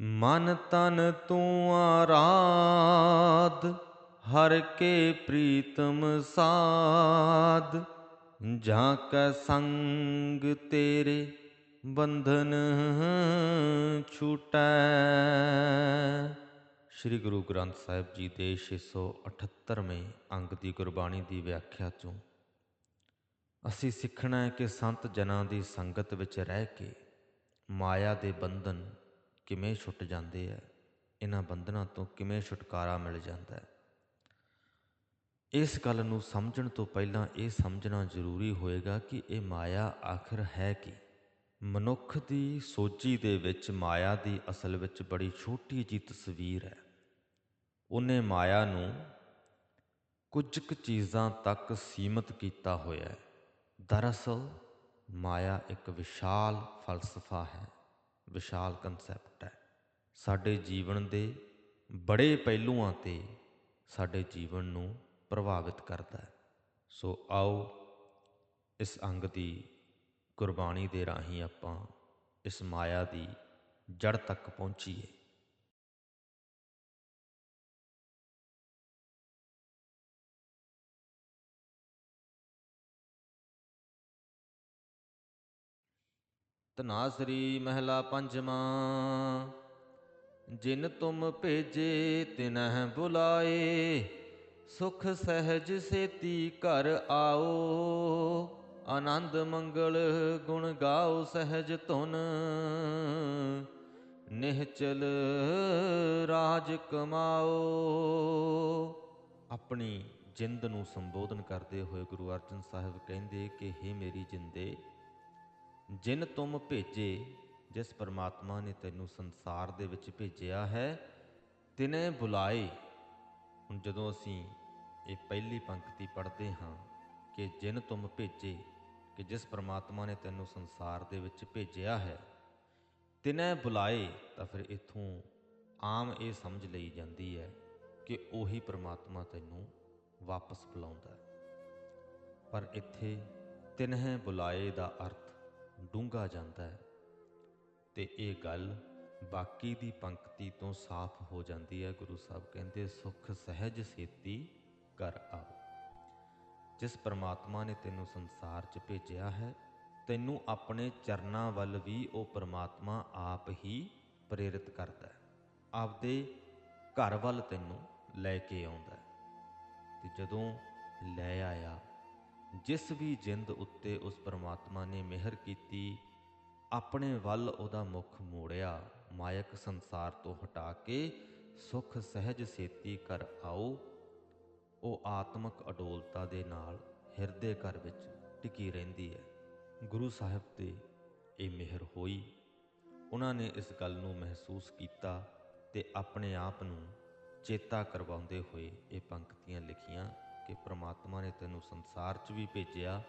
ਮਨ ਤਨ ਤੂੰ ਆਰਾਧ, ਹਰ ਕੇ ਪ੍ਰੀਤਮ ਸਾਧ। ਜਾਂ ਕੈ ਸੰਗ ਤੇਰੇ ਬੰਧਨ ਛੂਟੈ। ਸ੍ਰੀ ਗੁਰੂ ਗ੍ਰੰਥ ਸਾਹਿਬ ਜੀ ਦੇ 678ਵੇਂ ਅੰਗ ਦੀ ਗੁਰਬਾਣੀ ਦੀ ਵਿਆਖਿਆ ਚੋਂ ਅਸੀਂ ਸਿੱਖਣਾ ਹੈ ਕਿ ਸੰਤ ਜਨਾਂ ਦੀ ਸੰਗਤ ਵਿੱਚ ਰਹਿ ਕੇ ਮਾਇਆ ਦੇ ਬੰਧਨ ਕਿਵੇਂ ਛੁੱਟ ਜਾਂਦੇ ਹੈ ਇਹਨਾਂ ਬੰਧਨਾਂ ਤੋਂ ਕਿਵੇਂ ਛੁਟਕਾਰਾ ਮਿਲ ਜਾਂਦਾ ਹੈ ਇਸ ਗੱਲ ਨੂੰ ਸਮਝਣ ਤੋਂ ਪਹਿਲਾਂ ਇਹ ਸਮਝਣਾ ਜ਼ਰੂਰੀ ਹੋਏਗਾ ਕਿ ਇਹ ਮਾਇਆ ਆਖਰ ਹੈ ਕੀ? ਮਨੁੱਖ ਦੀ ਸੋਚੀ ਦੇ ਵਿੱਚ ਮਾਇਆ ਦੀ ਅਸਲ ਵਿੱਚ ਬੜੀ ਛੋਟੀ ਜੀ ਤਸਵੀਰ ਹੈ ਉਹਨੇ ਮਾਇਆ ਨੂੰ ਕੁਝ ਕੁ ਚੀਜ਼ਾਂ ਤੱਕ ਸੀਮਤ ਕੀਤਾ ਹੋਇਆ ਹੈ ਦਰਅਸਲ, ਮਾਇਆ ਇੱਕ ਵਿਸ਼ਾਲ ਫਲਸਫਾ ਹੈ। ਵਿਸ਼ਾਲ ਕਨਸੈਪਟ ਹੈ। ਸਾਡੇ ਜੀਵਨ ਦੇ ਬੜੇ ਪਹਿਲੂਆਂ ਤੇ ਸਾਡੇ ਜੀਵਨ ਨੂੰ ਪ੍ਰਭਾਵਿਤ ਕਰਦਾ ਹੈ। ਸੋ ਆਓ ਇਸ ਅੰਗ ਦੀ ਗੁਰਬਾਣੀ ਦੇ ਰਾਹੀਂ ਆਪਾਂ ਇਸ ਮਾਇਆ ਦੀ ਜੜ ਤੱਕ ਪਹੁੰਚੀਏ। ਤਨਾਸਰੀ ਮਹਿਲਾ ਪੰਜਵਾਂ, ਜਿਨ ਤੁਮ ਭੇਜੇ ਤਿਨਹਿ ਬੁਲਾਏ, ਸੁਖ ਸਹਿਜ ਸੇਤੀ ਘਰ ਆਓ, ਆਨੰਦ ਮੰਗਲ ਗੁਣ ਗਾਓ ਸਹਿਜ ਧੁਨ, ਨਿਹਚਲ ਰਾਜ ਕਮਾਓ। ਆਪਣੀ ਜਿੰਦ ਨੂੰ ਸੰਬੋਧਨ ਕਰਦੇ ਹੋਏ ਗੁਰੂ ਅਰਜਨ ਸਾਹਿਬ ਕਹਿੰਦੇ ਕਿ हे ਮੇਰੀ ਜਿੰਦੇ ਜਿਨ ਤੁਮ ਭੇਜੇ, ਜਿਸ ਪਰਮਾਤਮਾ ਨੇ ਤੈਨੂੰ ਸੰਸਾਰ ਦੇ ਵਿੱਚ ਭੇਜਿਆ ਹੈ, ਤਿਨੇ ਬੁਲਾਏ। ਹੁਣ ਜਦੋਂ ਅਸੀਂ ਇਹ ਪਹਿਲੀ ਪੰਕਤੀ ਪੜ੍ਹਦੇ ਹਾਂ ਕਿ ਜਿਨ ਤੁਮ ਭੇਜੇ, ਕਿ ਜਿਸ ਪਰਮਾਤਮਾ ਨੇ ਤੈਨੂੰ ਸੰਸਾਰ ਦੇ ਵਿੱਚ ਭੇਜਿਆ ਹੈ, ਤਿਨੇ ਬੁਲਾਏ, ਤਾਂ ਫਿਰ ਇਥੋਂ ਆਮ ਇਹ ਸਮਝ ਲਈ ਜਾਂਦੀ ਹੈ ਕਿ ਉਹੀ ਪਰਮਾਤਮਾ ਤੈਨੂੰ ਵਾਪਸ ਬੁਲਾਉਂਦਾ ਹੈ। ਪਰ ਇੱਥੇ ਤਿਨਹਿ ਬੁਲਾਏ ਦਾ ਅਰਥ ਡੂੰਘਾ ਜਾਂਦਾ ਹੈ ਤੇ ਇਹ ਗੱਲ ਬਾਕੀ ਦੀ ਪੰਕਤੀ ਤੋਂ ਸਾਫ਼ ਹੋ ਜਾਂਦੀ ਹੈ। ਗੁਰੂ ਸਾਹਿਬ ਕਹਿੰਦੇ, ਸੁਖ, ਸਹਿਜ, ਸੇਤੀ ਕਰ ਆਓ। ਜਿਸ ਪਰਮਾਤਮਾ ਨੇ ਤੈਨੂੰ ਸੰਸਾਰ 'ਚ ਭੇਜਿਆ ਹੈ, ਤੈਨੂੰ ਆਪਣੇ ਚਰਨਾਂ ਵੱਲ ਵੀ ਉਹ ਪਰਮਾਤਮਾ ਆਪ ਹੀ ਪ੍ਰੇਰਿਤ ਕਰਦਾ ਹੈ। ਆਪਦੇ ਘਰ ਵੱਲ ਤੈਨੂੰ ਲੈ ਕੇ ਆਉਂਦਾ ਹੈ। ਤੇ ਜਦੋਂ ਲੈ ਆਇਆ ਜਿਸ ਵੀ ਜਿੰਦ ਉੱਤੇ ਉਸ ਪਰਮਾਤਮਾ ਨੇ ਮਿਹਰ ਕੀਤੀ, ਆਪਣੇ ਵੱਲ ਉਹਦਾ ਮੁਖ ਮੋੜਿਆ, ਮਾਇਕ ਸੰਸਾਰ ਤੋਂ ਹਟਾ ਕੇ ਸੁਖ ਸਹਿਜ ਸੇਤੀ ਕਰ ਆਓ। ਉਹ ਆਤਮਕ ਅਡੋਲਤਾ ਦੇ ਨਾਲ ਹਿਰਦੇ ਘਰ ਵਿੱਚ ਟਿਕੀ ਰਹਿੰਦੀ ਹੈ। ਗੁਰੂ ਸਾਹਿਬ ਤੇ ਇਹ ਮਿਹਰ ਹੋਈ। ਉਹਨਾਂ ਨੇ ਇਸ ਗੱਲ ਨੂੰ ਮਹਿਸੂਸ ਕੀਤਾ ਤੇ ਆਪਣੇ ਆਪ ਨੂੰ ਚੇਤਾ ਕਰਵਾਉਂਦੇ ਹੋਏ ਇਹ ਪੰਕਤੀਆਂ ਲਿਖੀਆਂ। ਕਿ ਪ੍ਰਮਾਤਮਾ ਨੇ ਤੈਨੂੰ ਸੰਸਾਰ 'ਚ ਵੀ ਭੇਜਿਆ,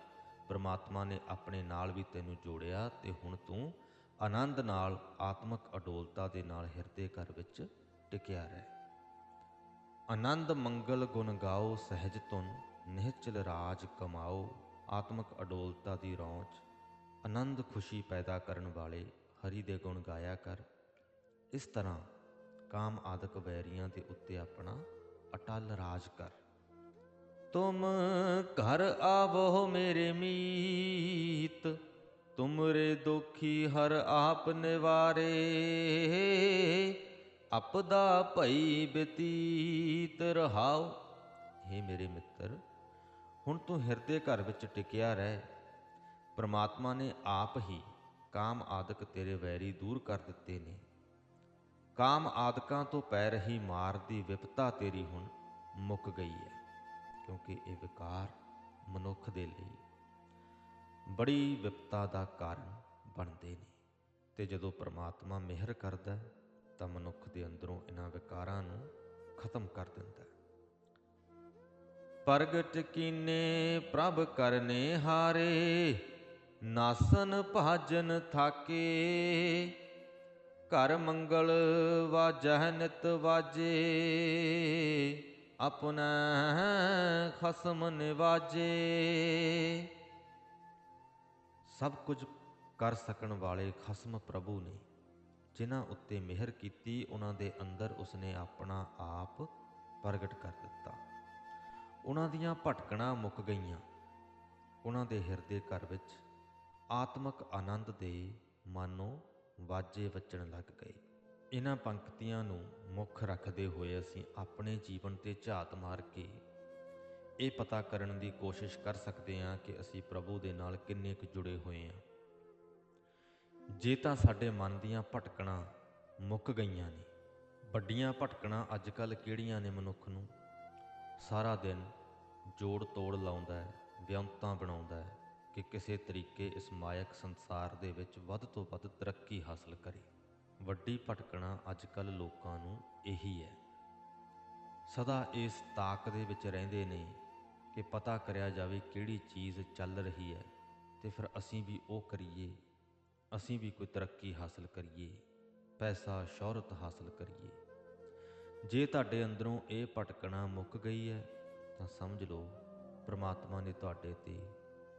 ਪ੍ਰਮਾਤਮਾ ਨੇ ਆਪਣੇ ਨਾਲ ਵੀ ਤੈਨੂੰ ਜੋੜਿਆ ਤੇ ਹੁਣ ਤੂੰ ਆਨੰਦ ਨਾਲ, ਆਤਮਿਕ ਅਡੋਲਤਾ ਦੇ ਨਾਲ ਹਿਰਦੇ ਘਰ ਵਿੱਚ ਟਿਕਿਆ ਰਹਿ। ਆਨੰਦ ਮੰਗਲ ਗੁਣ ਗਾਓ, ਸਹਿਜ ਤੁਨ ਨਿਹਚਲ ਰਾਜ ਕਮਾਓ, ਆਤਮਿਕ ਅਡੋਲਤਾ ਦੀ ਰੌਂਚ, ਆਨੰਦ ਖੁਸ਼ੀ ਪੈਦਾ ਕਰਨ ਵਾਲੇ ਹਰੀ ਦੇ ਗੁਣ ਗਾਇਆ ਕਰ। ਇਸ ਤਰ੍ਹਾਂ ਕਾਮ ਆਦਿਕ ਵੈਰੀਆਂ ਦੇ ਉੱਤੇ ਆਪਣਾ ਅਟਲ ਰਾਜ ਕਰ। ਤੁਮ ਘਰ ਆਵੋ ਮੇਰੇ ਮੀਤ, ਤੁਮਰੇ ਦੁਖੀ ਹਰ ਆਪ ਨਿਵਾਰੇ। ਅਪਦਾ ਭਈ ਬਤੀਤ ਰਹਾਓ। हे ਮੇਰੇ ਮਿੱਤਰ, ਹੁਣ ਤੂੰ ਹਿਰਦੇ ਘਰ ਵਿੱਚ ਟਿਕਿਆ ਰਹਿ। ਪ੍ਰਮਾਤਮਾ ਨੇ ਆਪ ਹੀ ਕਾਮ ਆਦਿਕ ਤੇਰੇ ਵੈਰੀ ਦੂਰ ਕਰ ਦਿੱਤੇ ਨੇ। ਕਾਮ ਆਦਿਕਾਂ ਤੋਂ ਪੈ ਰਹੀ ਮਾਰ ਦੀ ਵਿਪਤਾ ਤੇਰੀ ਹੁਣ ਮੁੱਕ ਗਈ ਹੈ। ਕਿਉਂਕਿ ਇਹ ਵਿਕਾਰ ਮਨੁੱਖ ਦੇ ਲਈ ਬੜੀ ਵਿਪਤਾ ਦਾ ਕਾਰਨ ਬਣਦੇ ਨੇ। ਤੇ ਜਦੋਂ ਪ੍ਰਮਾਤਮਾ ਮਿਹਰ ਕਰਦਾ ਤਾਂ ਮਨੁੱਖ ਦੇ ਅੰਦਰੋਂ ਇਹਨਾਂ ਵਿਕਾਰਾਂ ਨੂੰ ਖਤਮ ਕਰ ਦਿੰਦਾ ਪ੍ਰਗਟ ਕੀਨੇ ਪ੍ਰਭ ਕਰਨੇ ਹਾਰੇ, ਨਾਸਨ ਭਾਜਨ ਥਾਕੇ। ਘਰ ਮੰਗਲ ਵਾਜਹਿ ਨਿਤ ਵਾਜੇ ਆਪਣਾ ਖਸਮ ਨਿਵਾਜੇ। ਸਭ ਕੁਝ ਕਰ ਸਕਣ ਵਾਲੇ ਖਸਮ ਪ੍ਰਭੂ ਨੇ, ਜਿਨ੍ਹਾਂ ਉੱਤੇ ਮਿਹਰ ਕੀਤੀ, ਉਹਨਾਂ ਦੇ ਅੰਦਰ ਉਸਨੇ ਆਪਣਾ ਆਪ ਪ੍ਰਗਟ ਕਰ ਦਿੱਤਾ। ਉਹਨਾਂ ਦੀਆਂ ਭਟਕਣਾ ਮੁੱਕ ਗਈਆਂ। ਉਹਨਾਂ ਦੇ ਹਿਰਦੇ ਘਰ ਵਿੱਚ ਆਤਮਿਕ ਆਨੰਦ ਦੇ ਮਾਨੋ ਵਾਜੇ ਵੱਜਣ ਲੱਗ ਗਏ। ਇਹਨਾਂ ਪੰਕਤੀਆਂ ਨੂੰ ਮੁੱਖ ਰੱਖਦੇ ਹੋਏ ਅਸੀਂ ਆਪਣੇ ਜੀਵਨ ਤੇ ਝਾਤ ਮਾਰ ਕੇ ਇਹ ਪਤਾ ਕਰਨ ਦੀ ਕੋਸ਼ਿਸ਼ ਕਰ ਸਕਦੇ ਹਾਂ ਕਿ ਅਸੀਂ ਪ੍ਰਭੂ ਦੇ ਨਾਲ ਕਿੰਨੇ ਕੁ ਜੁੜੇ ਹੋਏ ਹਾਂ। ਜੇ ਤਾਂ ਸਾਡੇ ਮਨ ਦੀਆਂ ਭਟਕਣਾ ਮੁੱਕ ਗਈਆਂ ਨੇ, ਵੱਡੀਆਂ ਭਟਕਣਾ ਅੱਜ ਕੱਲ ਕਿਹੜੀਆਂ ਨੇ ਮਨੁੱਖ ਨੂੰ? ਸਾਰਾ ਦਿਨ ਜੋੜ ਤੋੜ ਲਾਉਂਦਾ ਹੈ, ਵਿਅੰਤਾਂ ਬਣਾਉਂਦਾ ਹੈ ਕਿ ਕਿਸੇ ਤਰੀਕੇ ਇਸ ਮਾਇਕ ਸੰਸਾਰ ਦੇ ਵਿੱਚ ਵੱਧ ਤੋਂ ਵੱਧ ਤਰੱਕੀ ਹਾਸਲ ਕਰੇ। ਵੱਡੀ ਭਟਕਣਾ ਅੱਜ ਕੱਲ ਲੋਕਾਂ ਨੂੰ ਇਹੀ ਹੈ। ਸਦਾ ਇਸ ਤਾਕ ਦੇ ਵਿੱਚ ਰਹਿੰਦੇ ਨੇ ਕਿ ਪਤਾ ਕਰਿਆ ਜਾਵੇ ਕਿਹੜੀ ਚੀਜ਼ ਚੱਲ ਰਹੀ ਹੈ ਤੇ ਫਿਰ ਅਸੀਂ ਵੀ ਉਹ ਕਰੀਏ, ਅਸੀਂ ਵੀ ਕੋਈ ਤਰੱਕੀ ਹਾਸਲ ਕਰੀਏ, ਪੈਸਾ, ਸ਼ੋਹਰਤ ਹਾਸਲ ਕਰੀਏ। ਜੇ ਤੁਹਾਡੇ ਅੰਦਰੋਂ ਇਹ ਭਟਕਣਾ ਮੁੱਕ ਗਈ ਹੈ, ਤਾਂ ਸਮਝ ਲਓ ਪ੍ਰਮਾਤਮਾ ਨੇ ਤੁਹਾਡੇ ਤੇ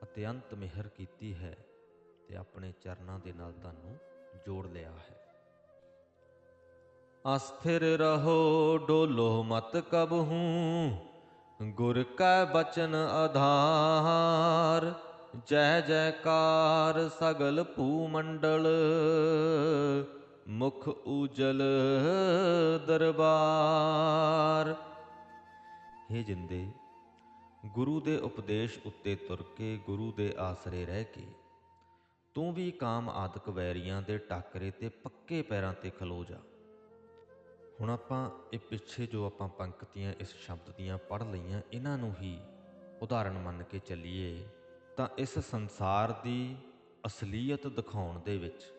ਅਤਿਅੰਤ ਮਿਹਰ ਕੀਤੀ ਹੈ ਤੇ ਆਪਣੇ ਚਰਨਾਂ ਦੇ ਨਾਲ ਤੁਹਾਨੂੰ ਜੋੜ ਲਿਆ ਹੈ। ਅਸਥਿਰ ਰਹੋ, ਡੋਲੋ ਮਤ ਕਬਹੂ ਗੁਰ ਕੈ ਬਚਨ ਆਧਾਰ, ਜੈ ਜੈਕਾਰ ਸਗਲ ਭੂ ਮੰਡਲ ਮੁਖ ਉਜਲ ਦਰਬਾਰ। हे ਜਿੰਦੇ, ਗੁਰੂ ਦੇ ਉਪਦੇਸ਼ ਉੱਤੇ ਤੁਰ ਕੇ ਗੁਰੂ ਦੇ ਆਸਰੇ ਰਹਿ ਕੇ, ਤੂੰ ਵੀ ਕਾਮ ਆਦਿਕ ਵੈਰੀਆਂ ਦੇ ਟਾਕਰੇ ਤੇ ਪੱਕੇ ਪੈਰਾਂ ਤੇ ਖਲੋ ਜਾ। ਹੁਣ ਆਪਾਂ ਇਹ ਪਿੱਛੇ ਜੋ ਆਪਾਂ ਪੰਕਤੀਆਂ, ਇਸ ਸ਼ਬਦ ਦੀਆਂ ਪੜ੍ਹ ਲਈਆਂ, ਇਹਨਾਂ ਨੂੰ ਹੀ ਉਦਾਹਰਣ ਮੰਨ ਕੇ ਚੱਲੀਏ, ਤਾਂ ਇਸ ਸੰਸਾਰ ਦੀ ਅਸਲੀਅਤ ਦਿਖਾਉਣ ਦੇ ਵਿੱਚ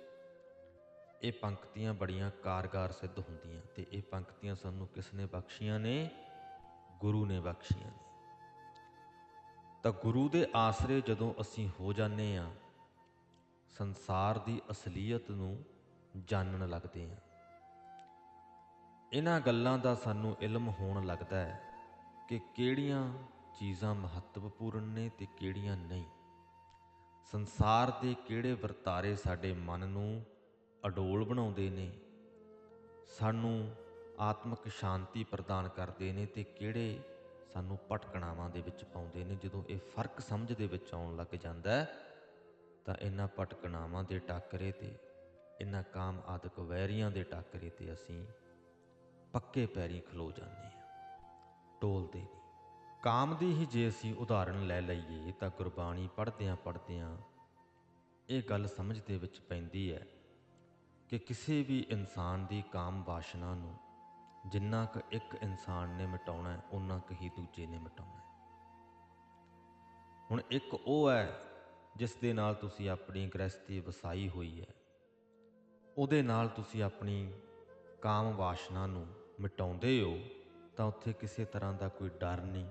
ਇਹ ਪੰਕਤੀਆਂ ਬੜੀਆਂ ਕਾਰਗਰ ਸਿੱਧ ਹੁੰਦੀਆਂ ਤੇ ਇਹ ਪੰਕਤੀਆਂ ਸਾਨੂੰ ਕਿਸ ਨੇ ਬਖਸ਼ੀਆਂ ਨੇ? ਗੁਰੂ ਨੇ ਬਖਸ਼ੀਆਂ ਨੇ। ਤਾਂ ਗੁਰੂ ਦੇ ਆਸਰੇ ਜਦੋਂ ਅਸੀਂ ਹੋ ਜਾਂਦੇ ਆ ਸੰਸਾਰ ਦੀ ਅਸਲੀਅਤ ਨੂੰ ਜਾਣਨ ਲੱਗਦੇ ਆ ਇਹਨਾਂ ਗੱਲਾਂ ਦਾ ਸਾਨੂੰ ਇਲਮ ਹੋਣ ਲੱਗਦਾ ਹੈ ਕਿ ਕਿਹੜੀਆਂ ਚੀਜ਼ਾਂ ਮਹੱਤਵਪੂਰਨ ਨੇ ਤੇ ਕਿਹੜੀਆਂ ਨਹੀਂ। ਸੰਸਾਰ ਦੇ ਕਿਹੜੇ ਵਰਤਾਰੇ ਸਾਡੇ ਮਨ ਨੂੰ ਅਡੋਲ ਬਣਾਉਂਦੇ ਨੇ, ਸਾਨੂੰ ਆਤਮਿਕ ਸ਼ਾਂਤੀ ਪ੍ਰਦਾਨ ਕਰਦੇ ਨੇ ਤੇ ਕਿਹੜੇ ਸਾਨੂੰ ਭਟਕਣਾਵਾਂ ਦੇ ਵਿੱਚ ਪਾਉਂਦੇ ਨੇ। ਜਦੋਂ ਇਹ ਫ਼ਰਕ ਸਮਝ ਦੇ ਵਿੱਚ ਆਉਣ ਲੱਗ ਜਾਂਦਾ ਹੈ, ਤਾਂ ਇਹਨਾਂ ਭਟਕਣਾਵਾਂ ਦੇ ਟਾਕਰੇ ਤੇ, ਇਹਨਾਂ ਕਾਮ ਆਦਿਕ ਵੈਰੀਆਂ ਦੇ ਟਾਕਰੇ ਤੇ ਅਸੀਂ ਪੱਕੇ ਪੈਰੀ ਖਲੋ ਜਾਂਦੇ ਹਾਂ ਟੋਲਦੇ ਨਹੀਂ। ਕਾਮ ਦੀ ਹੀ ਜੇ ਅਸੀਂ ਉਦਾਹਰਣ ਲੈ ਲਈਏ ਤਾਂ ਗੁਰਬਾਣੀ ਪੜ੍ਹਦਿਆਂ ਪੜ੍ਹਦਿਆਂ ਇਹ ਗੱਲ ਸਮਝ ਦੇ ਵਿੱਚ ਪੈਂਦੀ ਹੈ ਕਿ ਕਿਸੇ ਵੀ ਇਨਸਾਨ ਦੀ ਕਾਮ ਵਾਸ਼ਨਾ ਨੂੰ ਜਿੰਨਾ ਕੁ ਇੱਕ ਇਨਸਾਨ ਨੇ ਮਿਟਾਉਣਾ ਹੈ ਉਨਾ ਕੁ ਹੀ ਦੂਜੇ ਨੇ ਮਿਟਾਉਣਾ ਹੈ। ਹੁਣ ਇੱਕ ਉਹ ਹੈ ਜਿਸ ਦੇ ਨਾਲ ਤੁਸੀਂ ਆਪਣੀ ਗ੍ਰਸਤੀ ਵਸਾਈ ਹੋਈ ਹੈ। ਉਹਦੇ ਨਾਲ ਤੁਸੀਂ ਆਪਣੀ ਕਾਮ ਵਾਸ਼ਨਾ ਨੂੰ ਮਿਟਾਉਂਦੇ ਹੋ, ਤਾਂ ਉੱਥੇ ਕਿਸੇ ਤਰ੍ਹਾਂ ਦਾ ਕੋਈ ਡਰ ਨਹੀਂ,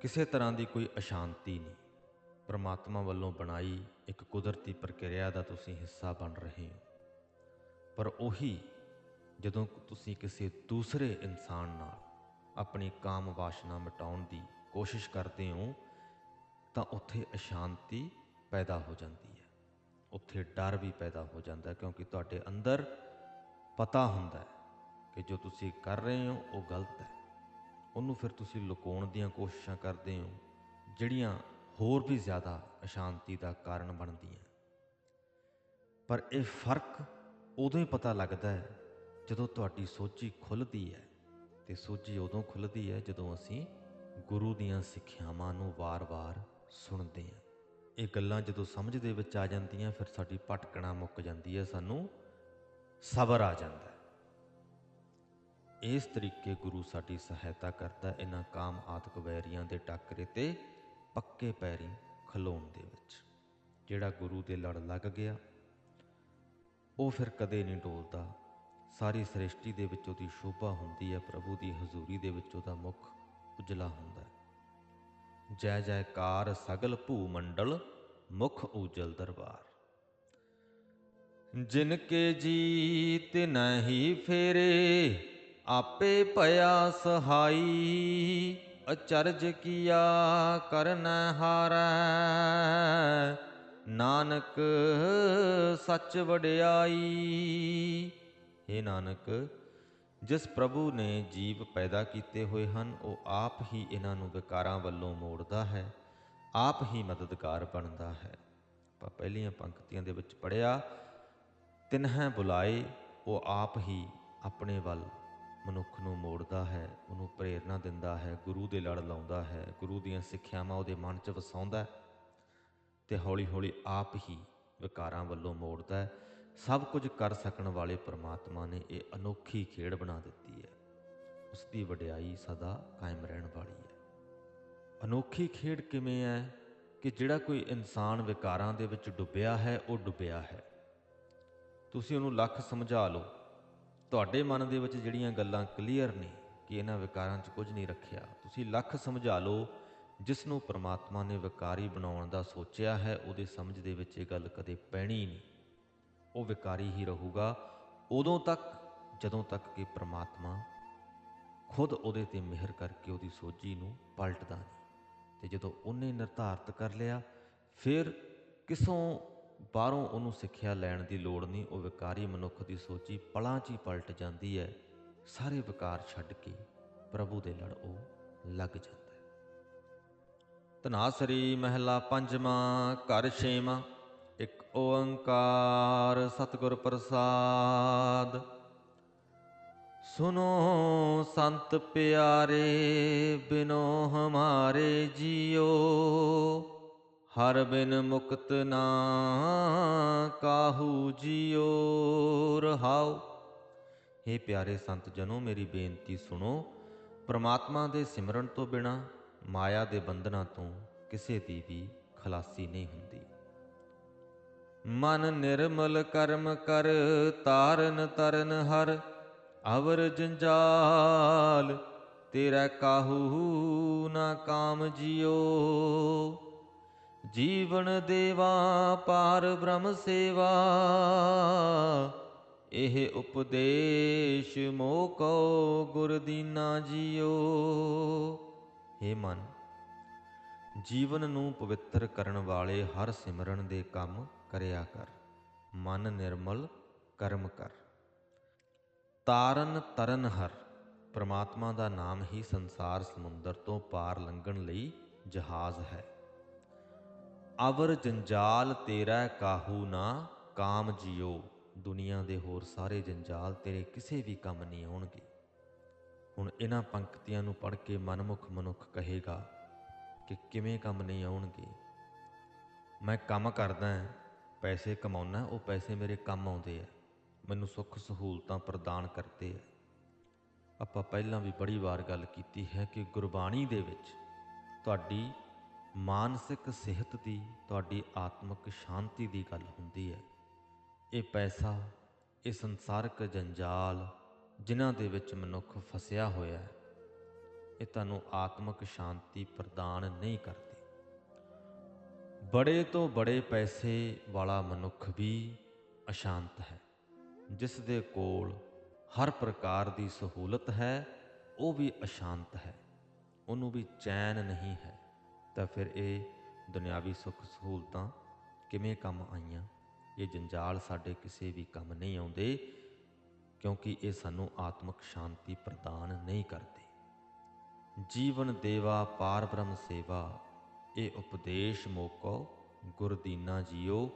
ਕਿਸੇ ਤਰ੍ਹਾਂ ਦੀ ਕੋਈ ਅਸ਼ਾਂਤੀ ਨਹੀਂ। ਪਰਮਾਤਮਾ ਵੱਲੋਂ ਬਣਾਈ ਇੱਕ ਕੁਦਰਤੀ ਪ੍ਰਕਿਰਿਆ ਦਾ ਤੁਸੀਂ ਹਿੱਸਾ ਬਣ ਰਹੇ ਹੋ। ਪਰ ਉਹੀ ਜਦੋਂ ਤੁਸੀਂ ਕਿਸੇ ਦੂਸਰੇ ਇਨਸਾਨ ਨਾਲ ਆਪਣੀ ਕਾਮ ਵਾਸ਼ਨਾ ਮਿਟਾਉਣ ਦੀ ਕੋਸ਼ਿਸ਼ ਕਰਦੇ ਹੋ, ਤਾਂ ਉੱਥੇ ਅਸ਼ਾਂਤੀ ਪੈਦਾ ਹੋ ਜਾਂਦੀ ਹੈ। ਉੱਥੇ ਡਰ ਵੀ ਪੈਦਾ ਹੋ ਜਾਂਦਾ ਕਿਉਂਕਿ ਤੁਹਾਡੇ ਅੰਦਰ ਪਤਾ ਹੁੰਦਾ ਹੈ ਕਿ ਜੋ ਤੁਸੀਂ ਕਰ ਰਹੇ ਹੋ, ਉਹ ਗਲਤ ਹੈ। ਉਹਨੂੰ ਫਿਰ ਤੁਸੀਂ ਲੁਕਾਉਣ ਦੀਆਂ ਕੋਸ਼ਿਸ਼ਾਂ ਕਰਦੇ ਹੋ, ਜਿਹੜੀਆਂ ਹੋਰ ਵੀ ਜ਼ਿਆਦਾ ਅਸ਼ਾਂਤੀ ਦਾ ਕਾਰਨ ਬਣਦੀਆਂ ਪਰ ਇਹ ਫ਼ਰਕ ਉਦੋਂ ਹੀ ਪਤਾ ਲੱਗਦਾ ਹੈ, ਜਦੋਂ ਤੁਹਾਡੀ ਸੋਚੀ ਖੁੱਲਦੀ ਹੈ ਤੇ ਸੋਚੀ ਉਦੋਂ ਖੁੱਲਦੀ ਹੈ ਜਦੋਂ ਅਸੀਂ ਗੁਰੂ ਦੀਆਂ ਸਿੱਖਿਆਵਾਂ ਨੂੰ ਵਾਰ-ਵਾਰ ਸੁਣਦੇ ਹਾਂ। ਇਹ ਗੱਲਾਂ ਜਦੋਂ ਸਮਝ ਦੇ ਵਿੱਚ ਆ ਜਾਂਦੀਆਂ, ਫਿਰ ਸਾਡੀ ਭਟਕਣਾ ਮੁੱਕ ਜਾਂਦੀ ਹੈ, ਸਾਨੂੰ ਸਬਰ ਆ ਜਾਂਦਾ ਇਸ ਤਰੀਕੇ ਗੁਰੂ ਸਾਡੀ ਸਹਾਇਤਾ ਕਰਦਾ ਇਹਨਾਂ ਕਾਮ ਆਦਿਕ ਵੈਰੀਆਂ ਦੇ ਟੱਕਰੇ ਤੇ ਪੱਕੇ ਪੈਰੀ ਖਲੋਣ ਦੇ ਵਿੱਚ। ਜਿਹੜਾ ਗੁਰੂ ਦੇ ਲੜ ਲੱਗ ਗਿਆ, ਉਹ ਫਿਰ ਕਦੇ ਨਹੀਂ ਡੋਲਦਾ। ਸਾਰੀ ਸ੍ਰਿਸ਼ਟੀ ਦੇ ਵਿੱਚ ਉਹਦੀ ਸ਼ੋਭਾ ਹੁੰਦੀ ਹੈ, ਪ੍ਰਭੂ ਦੀ ਹਜ਼ੂਰੀ ਦੇ ਵਿੱਚ ਉਹਦਾ ਮੁਖ ਉਜਲਾ ਹੁੰਦਾ ਹੈ। ਜੈ ਜੈਕਾਰ ਸਗਲ ਭੂ ਮੰਡਲ, ਮੁਖ ਉਜਲ ਦਰਬਾਰ। ਜਿਨ ਕੇ ਜੀਤ ਨਹੀਂ ਫੇਰੇ ਆਪੇ ਭਇਆ ਸਹਾਈ, ਅਚਰਜ ਕੀਆ ਕਰਨ ਹਾਰੈ। ਨਾਨਕ ਸੱਚ ਵਡਿਆਈ हे ਨਾਨਕ, ਜਿਸ ਪ੍ਰਭੂ ਨੇ ਜੀਵ ਪੈਦਾ ਕੀਤੇ ਹੋਏ ਹਨ, ਉਹ ਆਪ ਹੀ ਇਹਨਾਂ ਨੂੰ ਵਿਕਾਰਾਂ ਵੱਲੋਂ ਮੋੜਦਾ ਹੈ, ਆਪ ਹੀ ਮਦਦਗਾਰ ਬਣਦਾ ਹੈ। ਆਪਾਂ ਪਹਿਲੀਆਂ ਪੰਕਤੀਆਂ ਦੇ ਵਿੱਚ ਪੜਿਆ ਤਿਨਹਾਂ ਬੁਲਾਏ, ਉਹ ਆਪ ਹੀ ਆਪਣੇ ਵੱਲ ਮਨੁੱਖ ਨੂੰ ਮੋੜਦਾ ਹੈ, ਉਹਨੂੰ ਪ੍ਰੇਰਣਾ ਦਿੰਦਾ ਹੈ, ਗੁਰੂ ਦੇ ਲੜ ਲਾਉਂਦਾ ਹੈ, ਗੁਰੂ ਦੀਆਂ ਸਿੱਖਿਆਵਾਂ ਉਹਦੇ ਮਨ 'ਚ ਵਸਾਉਂਦਾ ਹੈ ਤੇ ਹੌਲੀ-ਹੌਲੀ ਆਪ ਹੀ ਵਿਕਾਰਾਂ ਵੱਲੋਂ ਮੋੜਦਾ ਸਭ ਕੁਝ ਕਰ ਸਕਣ ਵਾਲੇ ਪ੍ਰਮਾਤਮਾ ਨੇ ਇਹ ਅਨੋਖੀ ਖੇਡ ਬਣਾ ਦਿੱਤੀ ਹੈ। ਉਸ ਦੀ ਵਡਿਆਈ ਸਦਾ ਕਾਇਮ ਰਹਿਣ ਵਾਲੀ ਹੈ। ਅਨੋਖੀ ਖੇਡ ਕਿਵੇਂ ਹੈ ਕਿ ਜਿਹੜਾ ਕੋਈ ਇਨਸਾਨ ਵਿਕਾਰਾਂ ਦੇ ਵਿੱਚ ਡੁੱਬਿਆ ਹੈ, ਉਹ ਡੁੱਬਿਆ ਹੈ। ਤੁਸੀਂ ਉਹਨੂੰ ਲੱਖ ਸਮਝਾ ਲਓ। ਤੁਹਾਡੇ ਮਨ ਦੇ ਵਿੱਚ ਜਿਹੜੀਆਂ ਗੱਲਾਂ ਕਲੀਅਰ ਨੇ ਕਿ ਇਹਨਾਂ ਵਿਕਾਰਾਂ 'ਚ ਕੁਝ ਨਹੀਂ ਰੱਖਿਆ, ਤੁਸੀਂ ਲੱਖ ਸਮਝਾ ਲਓ ਜਿਸ ਨੂੰ ਪ੍ਰਮਾਤਮਾ ਨੇ ਵਿਕਾਰੀ ਬਣਾਉਣ ਦਾ ਸੋਚਿਆ ਹੈ, ਉਹਦੇ ਸਮਝ ਦੇ ਵਿੱਚ ਇਹ ਗੱਲ ਕਦੇ ਪੈਣੀ ਨਹੀਂ। ਉਹ ਵਿਕਾਰੀ ਹੀ ਰਹੂਗਾ ਉਦੋਂ ਤੱਕ, ਜਦੋਂ ਤੱਕ ਕਿ ਪ੍ਰਮਾਤਮਾ ਖੁਦ ਉਹਦੇ ਤੇ ਮਿਹਰ ਕਰਕੇ ਉਹਦੀ ਸੋਝੀ ਨੂੰ ਪਲਟਦਾ ਨਹੀਂ। ਤੇ ਜਦੋਂ ਉਹਨੇ ਨਿਰਧਾਰਤ ਕਰ ਲਿਆ, ਫਿਰ ਕਿਸੋਂ ਬਾਹਰੋਂ ਉਹਨੂੰ ਸਿੱਖਿਆ ਲੈਣ ਦੀ ਲੋੜ ਨਹੀਂ, ਉਹ ਵਿਕਾਰੀ ਮਨੁੱਖ ਦੀ ਸੋਚੀ ਪਲਾਂ 'ਚ ਹੀ ਪਲਟ ਜਾਂਦੀ ਹੈ। ਸਾਰੇ ਵਿਕਾਰ ਛੱਡ ਕੇ ਪ੍ਰਭੂ ਦੇ ਲੜ ਉਹ ਲੱਗ ਜਾਂਦਾ ਹੈ। ਤਨਾਸਰੀ ਮਹਿਲਾ ਪੰਜਵਾਂ, ਘਰ ਛੇਵਾਂ, ਇੱਕ ਓੰਕਾਰ ਸਤਿਗੁਰ ਪ੍ਰਸਾਦ। ਸੁਨੋ ਸੰਤ ਪਿਆਰੇ, ਬਿਨੋ ਹਮਾਰੇ ਜੀਓ। ਹਰ ਬਿਨ ਮੁਕਤ ਨਾ ਕਾਹੂ ਜੀਓ ਰਹਾਉ। हे ਪਿਆਰੇ ਸੰਤ ਜਨੋ, ਮੇਰੀ ਬੇਨਤੀ ਸੁਣੋ, ਪ੍ਰਮਾਤਮਾ ਦੇ ਸਿਮਰਨ ਤੋਂ ਬਿਨਾ, ਮਾਇਆ ਦੇ ਬੰਧਨਾਂ ਤੋਂ ਕਿਸੇ ਦੀ ਵੀ ਖਲਾਸੀ ਨਹੀਂ ਹੁੰਦੀ। ਮਨ ਨਿਰਮਲ ਕਰਮ ਕਰ, ਤਾਰਨ ਤਰਨ ਹਰ, ਅਵਰ ਜੰਜਾਲ, ਤੇਰਾ ਕਾਹੂ ਨਾ ਕਾਮ ਜਿਓ। ਜੀਵਨ ਦੇਵਾ, ਪਾਰ ਬ੍ਰਹਮ ਸੇਵਾ। ਇਹ ਉਪਦੇਸ਼ ਮੋਕੋ ਗੁਰ ਦੀਨਾ ਜਿਓ। हे ਮਨ, ਜੀਵਨ ਨੂੰ ਪਵਿੱਤਰ ਕਰਨ ਵਾਲੇ ਹਰ ਸਿਮਰਨ ਦੇ ਕੰਮ ਕਰਿਆ ਕਰ। ਮਨ ਨਿਰਮਲ, ਕਰਮ ਕਰ। ਤਾਰਨ ਤਰਨ ਹਰ, ਪ੍ਰਮਾਤਮਾ ਦਾ ਨਾਮ ਹੀ ਸੰਸਾਰ ਸਮੁੰਦਰ ਤੋਂ ਪਾਰ ਲੰਘਣ ਲਈ ਜਹਾਜ਼ ਹੈ। ਅਵਰ ਜੰਜਾਲ ਤੇਰਾ ਕਾਹੂ ਨਾ ਕਾਮ ਜਿਓ। ਦੁਨੀਆ ਦੇ ਹੋਰ ਸਾਰੇ ਜੰਜਾਲ ਤੇਰੇ ਕਿਸੇ ਵੀ ਕੰਮ ਨਹੀਂ ਆਉਣਗੇ। ਹੁਣ ਇਹਨਾਂ ਪੰਕਤੀਆਂ ਨੂੰ ਪੜ੍ਹ ਕੇ ਮਨਮੁਖ ਮਨੁੱਖ ਕਹੇਗਾ ਕਿ ਕਿਵੇਂ ਕੰਮ ਨਹੀਂ ਆਉਣਗੇ। ਮੈਂ ਕੰਮ ਕਰਦਾ ਪੈਸੇ ਕਮਾਉਣਾ ਉਹ ਪੈਸੇ ਮੇਰੇ ਕੰਮ ਆਉਂਦੇ ਆ। ਮੈਨੂੰ ਸੁੱਖ ਸਹੂਲਤਾਂ ਪ੍ਰਦਾਨ ਕਰਦੇ ਆ। ਆਪਾਂ ਪਹਿਲਾਂ ਵੀ ਬੜੀ ਵਾਰ ਗੱਲ ਕੀਤੀ ਹੈ ਕਿ ਗੁਰਬਾਣੀ ਦੇ ਵਿੱਚ ਤੁਹਾਡੀ ਮਾਨਸਿਕ ਸਿਹਤ ਦੀ ਤੁਹਾਡੀ ਆਤਮਿਕ ਸ਼ਾਂਤੀ ਦੀ ਗੱਲ ਹੁੰਦੀ ਹੈ। ਇਹ ਪੈਸਾ, ਇਹ ਸੰਸਾਰਕ ਜੰਜਾਲ, ਜਿਨ੍ਹਾਂ ਦੇ ਵਿੱਚ ਮਨੁੱਖ ਫਸਿਆ ਹੋਇਆ ਹੈ, ਇਹ ਤੁਹਾਨੂੰ ਆਤਮਿਕ ਸ਼ਾਂਤੀ ਪ੍ਰਦਾਨ ਨਹੀਂ ਕਰਦੇ। ਬੜੇ ਤੋਂ ਬੜੇ ਪੈਸੇ ਵਾਲਾ ਮਨੁੱਖ ਵੀ ਅਸ਼ਾਂਤ ਹੈ, ਜਿਸ ਦੇ ਕੋਲ ਹਰ ਪ੍ਰਕਾਰ ਦੀ ਸਹੂਲਤ ਹੈ, ਉਹ ਵੀ ਅਸ਼ਾਂਤ ਹੈ, ਉਹਨੂੰ ਵੀ ਚੈਨ ਨਹੀਂ ਹੈ। ਤਾਂ ਫਿਰ ਇਹ ਦੁਨਿਆਵੀ ਸੁੱਖ ਸਹੂਲਤਾਂ ਕਿਵੇਂ ਕੰਮ ਆਈਆਂ? ਇਹ ਜੰਜਾਲ ਸਾਡੇ ਕਿਸੇ ਵੀ ਕੰਮ ਨਹੀਂ ਆਉਂਦੇ ਕਿਉਂਕਿ ਇਹ ਸਾਨੂੰ ਆਤਮਿਕ ਸ਼ਾਂਤੀ ਪ੍ਰਦਾਨ ਨਹੀਂ ਕਰਦੇ। ਜੀਵਨ ਦੇਵਾ ਪਾਰ ਬ੍ਰਹਮ ਸੇਵਾ, ਇਹ ਉਪਦੇਸ਼ ਮੋਕੋ ਗੁਰਦੀਨਾ ਜੀਓ।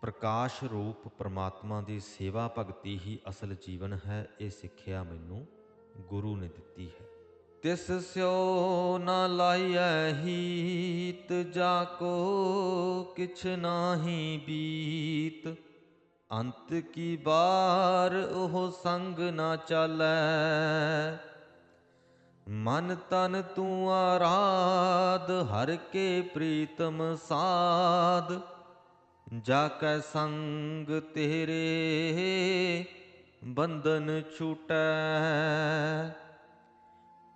ਪ੍ਰਕਾਸ਼ ਰੂਪ ਪ੍ਰਮਾਤਮਾ ਦੀ ਸੇਵਾ ਭਗਤੀ ਹੀ ਅਸਲ ਜੀਵਨ ਹੈ, ਇਹ ਸਿੱਖਿਆ ਮੈਨੂੰ ਗੁਰੂ ਨੇ ਦਿੱਤੀ ਹੈ। ਤਿਸ ਸਿਓ ਨਾ ਲਾਈਐ ਹੀਤ, ਜਾ ਕੋ ਕਿਛ ਨਾਹੀ ਬੀਤ। ਅੰਤ ਕੀ ਬਾਰ ਉਹ ਸੰਗ ਨਾ ਚਾਲੈ। ਮਨ ਤਨ ਤੂੰ ਆਰਾਧ, ਹਰ ਕੇ ਪ੍ਰੀਤਮ ਸਾਧ। ਜਾ ਕੈ ਸੰਗ ਤੇਰੇ, ਬੰਧਨ ਛੂਟੈ।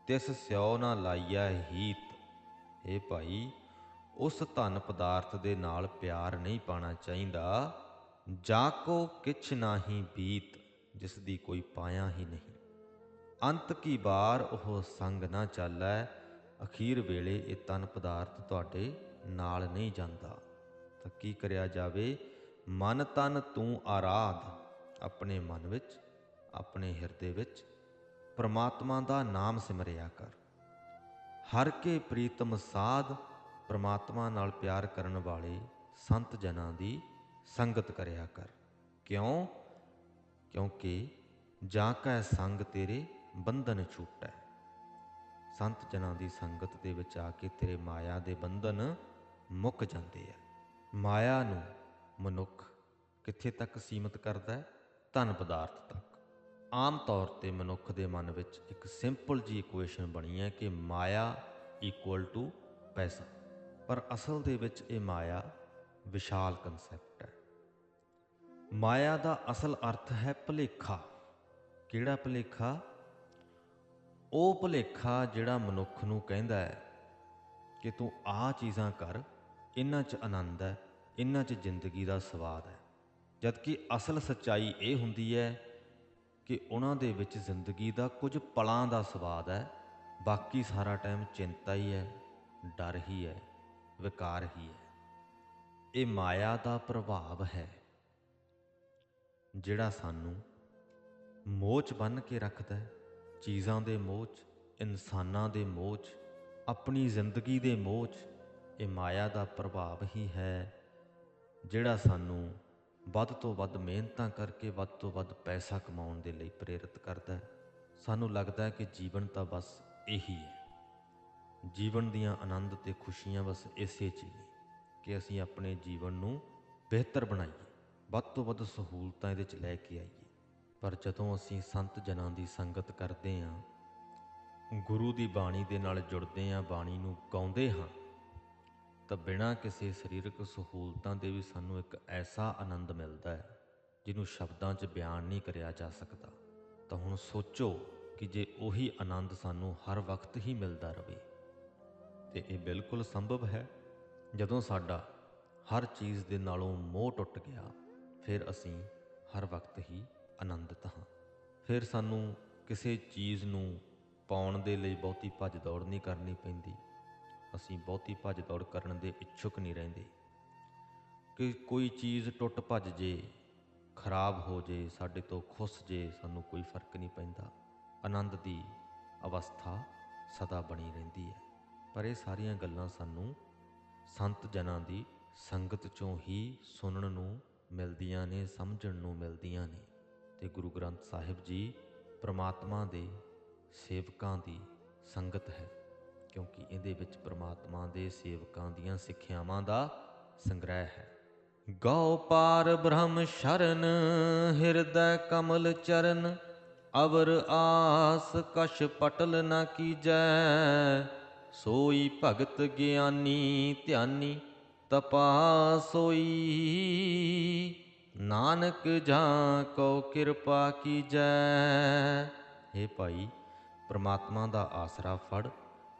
ਤਿਸ ਸਿਉ ਨਾ ਲਾਈਐ ਹੀਤ। ਏ ਭਾਈ, ਉਸ ਧਨ ਪਦਾਰਥ ਦੇ ਨਾਲ ਪਿਆਰ ਨਹੀਂ ਪਾਣਾ ਚਾਹੀਦਾ। ਜਾ ਕੋ ਕਿਛ ਨਾਹੀ ਬੀਤ, ਜਿਸ ਦੀ ਕੋਈ ਪਾਇਆ ਹੀ ਨਹੀਂ। ਅੰਤ ਕੀ ਬਾਰ ਉਹ ਸੰਗ ਨਾ ਚਾਲੈ, ਅਖੀਰ ਵੇਲੇ ਇਹ ਤਨ ਪਦਾਰਥ ਤੁਹਾਡੇ ਨਾਲ ਨਹੀਂ ਜਾਂਦਾ। ਤਾਂ ਕੀ ਕਰਿਆ ਜਾਵੇ? ਮਨ ਤਨ ਤੂੰ ਆਰਾਧ, ਆਪਣੇ ਮਨ ਵਿੱਚ, ਆਪਣੇ ਹਿਰਦੇ ਵਿੱਚ। ਪ੍ਰਮਾਤਮਾ ਦਾ ਨਾਮ ਸਿਮਰਿਆ ਕਰ। ਹਰ ਕੇ ਪ੍ਰੀਤਮ ਸਾਧ ਪ੍ਰਮਾਤਮਾ ਨਾਲ ਪਿਆਰ ਕਰਨ ਵਾਲੇ ਸੰਤ ਜਨਾਂ ਦੀ ਸੰਗਤ ਕਰਿਆ ਕਰ। ਕਿਉਂ? ਕਿਉਂਕਿ ਜਾਂ ਕੈ ਸੰਗ ਤੇਰੇ ਬੰਧਨ ਛੂਟੈ। ਸੰਤ ਜਨਾਂ ਦੀ ਸੰਗਤ ਦੇ ਵਿੱਚ ਆ ਕੇ ਤੇਰੇ ਮਾਇਆ ਦੇ ਬੰਧਨ ਮੁੱਕ ਜਾਂਦੇ ਆ ਮਾਇਆ ਨੂੰ ਮਨੁੱਖ ਕਿੱਥੇ ਤੱਕ ਸੀਮਤ ਕਰਦਾ ਹੈ ਧਨ ਪਦਾਰਥ ਤੱਕ। ਆਮ ਤੌਰ ਤੇ ਮਨੁੱਖ ਦੇ ਮਨ ਵਿੱਚ ਇੱਕ ਸਿੰਪਲ ਜੀ ਇਕੁਏਸ਼ਨ ਬਣੀ ਹੈ ਕਿ ਮਾਇਆ ਇਕੁਅਲ ਟੂ ਪੈਸਾ। ਪਰ ਅਸਲ ਦੇ ਵਿੱਚ ਇਹ ਮਾਇਆ ਵਿਸ਼ਾਲ ਕਨਸੈਪਟ ਹੈ। ਮਾਇਆ ਦਾ ਅਸਲ ਅਰਥ ਹੈ ਭੁਲੇਖਾ। ਕਿਹੜਾ ਭੁਲੇਖਾ? ਉਹ ਭੁਲੇਖਾ ਜਿਹੜਾ ਮਨੁੱਖ ਨੂੰ ਕਹਿੰਦਾ ਹੈ ਕਿ ਤੂੰ ਆਹ ਚੀਜ਼ਾਂ ਕਰ, ਇਹਨਾਂ 'ਚ ਆਨੰਦ ਹੈ, ਇਹਨਾਂ 'ਚ ਜ਼ਿੰਦਗੀ ਦਾ ਸਵਾਦ ਹੈ। ਜਦਕਿ ਅਸਲ ਸੱਚਾਈ ਇਹ ਹੁੰਦੀ ਹੈ ਕਿ ਉਹਨਾਂ ਦੇ ਵਿੱਚ ਜ਼ਿੰਦਗੀ ਦਾ ਕੁਝ ਪਲਾਂ ਦਾ ਸਵਾਦ ਹੈ, ਬਾਕੀ ਸਾਰਾ ਟਾਈਮ ਚਿੰਤਾ ਹੀ ਹੈ, ਡਰ ਹੀ ਹੈ, ਵਿਕਾਰ ਹੀ ਹੈ। ਇਹ ਮਾਇਆ ਦਾ ਪ੍ਰਭਾਵ ਹੈ, ਜਿਹੜਾ ਸਾਨੂੰ ਮੋਚ 'ਚ ਬੰਨ੍ਹ ਕੇ ਰੱਖਦਾ ਹੈ, ਚੀਜ਼ਾਂ ਦੇ ਮੋਹ ਇਨਸਾਨਾਂ ਦੇ ਮੋਚ, ਆਪਣੀ ਜ਼ਿੰਦਗੀ ਦੇ ਮੋਹ ਇਹ ਮਾਇਆ ਦਾ ਪ੍ਰਭਾਵ ਹੀ ਹੈ, ਜਿਹੜਾ ਸਾਨੂੰ ਵੱਧ ਤੋਂ ਵੱਧ ਮਿਹਨਤਾਂ ਕਰਕੇ ਵੱਧ ਤੋਂ ਵੱਧ ਪੈਸਾ ਕਮਾਉਣ ਦੇ ਲਈ ਪ੍ਰੇਰਿਤ ਕਰਦਾ ਹੈ। ਸਾਨੂੰ ਲੱਗਦਾ ਹੈ ਕਿ ਜੀਵਨ ਤਾਂ ਬਸ ਇਹੀ ਹੈ। ਜੀਵਨ ਦੀਆਂ ਆਨੰਦ ਤੇ ਖੁਸ਼ੀਆਂ ਬਸ ਇਸੇ 'ਚ ਹੀ ਨੇ ਕਿ ਅਸੀਂ ਆਪਣੇ ਜੀਵਨ ਨੂੰ ਬਿਹਤਰ ਬਣਾਈਏ, ਵੱਧ ਤੋਂ ਵੱਧ ਸਹੂਲਤਾਂ ਇਹਦੇ 'ਚ ਲੈ ਕੇ ਆਈਏ। ਪਰ ਜਦੋਂ ਅਸੀਂ ਸੰਤ ਜਨਾਂ ਦੀ ਸੰਗਤ ਕਰਦੇ ਹਾਂ, ਗੁਰੂ ਦੀ ਬਾਣੀ ਦੇ ਨਾਲ ਜੁੜਦੇ ਹਾਂ, ਬਾਣੀ ਨੂੰ ਗਾਉਂਦੇ ਹਾਂ ਤਾਂ ਬਿਨਾਂ ਕਿਸੇ ਸਰੀਰਕ ਸਹੂਲਤਾਂ ਦੇ ਵੀ ਸਾਨੂੰ ਇੱਕ ਐਸਾ ਆਨੰਦ ਮਿਲਦਾ ਹੈ, ਜਿਹਨੂੰ ਸ਼ਬਦਾਂ 'ਚ ਬਿਆਨ ਨਹੀਂ ਕਰਿਆ ਜਾ ਸਕਦਾ। ਤਾਂ ਹੁਣ ਸੋਚੋ ਕਿ ਜੇ ਉਹੀ ਆਨੰਦ ਸਾਨੂੰ ਹਰ ਵਕਤ ਹੀ ਮਿਲਦਾ ਰਹੇ ਤੇ ਇਹ ਬਿਲਕੁਲ ਸੰਭਵ ਹੈ। ਜਦੋਂ ਸਾਡਾ ਹਰ ਚੀਜ਼ ਦੇ ਨਾਲੋਂ ਮੋਹ ਟੁੱਟ ਗਿਆ, ਫਿਰ ਅਸੀਂ ਹਰ ਵਕਤ ਹੀ ਆਨੰਦਿਤ ਹਾਂ। ਫਿਰ ਸਾਨੂੰ ਕਿਸੇ ਚੀਜ਼ ਨੂੰ ਪਾਉਣ ਦੇ ਲਈ ਬਹੁਤੀ ਭੱਜ ਦੌੜ ਨਹੀਂ ਕਰਨੀ ਪੈਂਦੀ। ਅਸੀਂ ਬਹੁਤੀ ਭੱਜ ਦੌੜ ਕਰਨ ਦੇ ਇੱਛੁਕ ਨਹੀਂ ਰਹਿੰਦੇ। ਕਿ ਕੋਈ ਚੀਜ਼ ਟੁੱਟ ਭੱਜ ਜੇ, ਖਰਾਬ ਹੋ ਜੇ, ਸਾਡੇ ਤੋਂ ਖੁੱਸ ਜੇ, ਸਾਨੂੰ ਕੋਈ ਫ਼ਰਕ ਨਹੀਂ ਪੈਂਦਾ। ਆਨੰਦ ਦੀ ਅਵਸਥਾ ਸਦਾ ਬਣੀ ਰਹਿੰਦੀ ਹੈ। ਪਰ ਇਹ ਸਾਰੀਆਂ ਗੱਲਾਂ ਸਾਨੂੰ ਸੰਤ ਜਨਾਂ ਦੀ ਸੰਗਤ ਚੋਂ ਹੀ ਸੁਣਨ ਨੂੰ ਮਿਲਦੀਆਂ ਨੇ, ਸਮਝਣ ਨੂੰ ਮਿਲਦੀਆਂ ਨੇ। ਤੇ ਗੁਰੂ ਗ੍ਰੰਥ ਸਾਹਿਬ ਜੀ ਪ੍ਰਮਾਤਮਾ ਦੇ ਸੇਵਕਾਂ ਦੀ ਸੰਗਤ ਹੈ। ਕਿਉਂਕਿ ਇਹਦੇ ਵਿੱਚ ਪ੍ਰਮਾਤਮਾ ਦੇ ਸੇਵਕਾਂ ਦੀਆਂ ਸਿੱਖਿਆਵਾਂ ਦਾ ਸੰਗ੍ਰਹਿ ਹੈ। ਗਉ ਪਾਰ ਬ੍ਰਹਮ ਸ਼ਰਨ, ਹਿਰਦੈ ਕਮਲ ਚਰਨ, ਅਵਰ ਆਸ ਕਛ ਪਟਲ ਨ ਕੀਜੈ। ਸੋਈ ਭਗਤ ਗਿਆਨੀ ਧਿਆਨੀ, ਤਪਾ ਸੋਈ। ਨਾਨਕ ਜਾਂ ਕੋ ਕਿਰਪਾ ਕੀਜੈ। हे ਭਾਈ, ਪ੍ਰਮਾਤਮਾ ਦਾ ਆਸਰਾ ਫੜ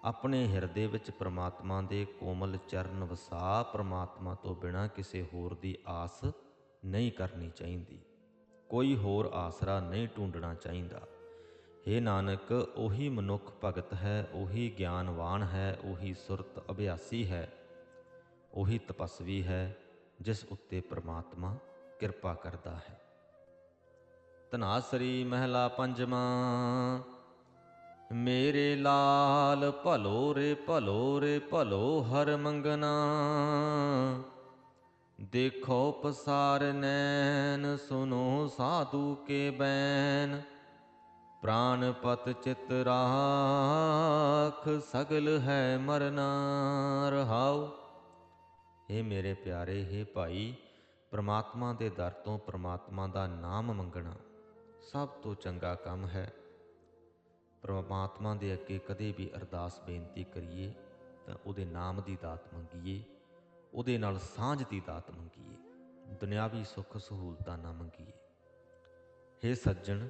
ਆਪਣੇ ਹਿਰਦੇ ਵਿੱਚ ਪ੍ਰਮਾਤਮਾ ਦੇ ਕੋਮਲ ਚਰਨ ਵਸਾ, ਪ੍ਰਮਾਤਮਾ ਤੋਂ ਬਿਨਾ ਕਿਸੇ ਹੋਰ ਦੀ ਆਸ ਨਹੀਂ ਕਰਨੀ ਚਾਹੀਦੀ। ਕੋਈ ਹੋਰ ਆਸਰਾ ਨਹੀਂ ਢੂੰਡਣਾ ਚਾਹੀਦਾ। हे ਨਾਨਕ, ਉਹੀ ਮਨੁੱਖ ਭਗਤ ਹੈ, ਉਹੀ ਗਿਆਨਵਾਨ ਹੈ, ਉਹੀ ਸੁਰਤ ਅਭਿਆਸੀ ਹੈ, ਉਹੀ ਤਪਸਵੀ ਹੈ, ਜਿਸ ਉੱਤੇ ਪ੍ਰਮਾਤਮਾ ਕਿਰਪਾ ਕਰਦਾ ਹੈ। ਧਨਾਸਰੀ ਮਹਿਲਾ ਪੰਜਵਾਂ ਮੇਰੇ ਲਾਲ ਭਲੋ ਰੇ ਭਲੋ ਰੇ ਭਲੋ ਹਰ ਮੰਗਨਾ ਦੇਖੋ ਪਸਾਰ ਨੈਣ ਸੁਨੋ ਸਾਧੂ ਕੇ ਬੈਨ ਪ੍ਰਾਨ ਪਤ ਚਿਤ ਰਾਖ, ਸਗਲ ਹੈ ਮਰਨਾ ਰਹਾਉ। हे ਮੇਰੇ ਪਿਆਰੇ हे ਭਾਈ, ਪ੍ਰਮਾਤਮਾ ਦੇ ਦਰ ਤੋਂ ਪ੍ਰਮਾਤਮਾ ਦਾ ਨਾਮ ਮੰਗਣਾ ਸਭ ਤੋਂ ਚੰਗਾ ਕੰਮ ਹੈ। ਪ੍ਰਮਾਤਮਾ ਦੇ ਅੱਗੇ ਕਦੇ ਵੀ ਅਰਦਾਸ ਬੇਨਤੀ ਕਰੀਏ ਤਾਂ ਉਹਦੇ ਨਾਮ ਦੀ ਦਾਤ ਮੰਗੀਏ, ਉਹਦੇ ਨਾਲ ਸਾਂਝ ਦੀ ਦਾਤ ਮੰਗੀਏ, ਦੁਨਿਆਵੀ ਸੁੱਖ ਸਹੂਲਤਾਂ ਨਾ ਮੰਗੀਏ। हे ਸੱਜਣ,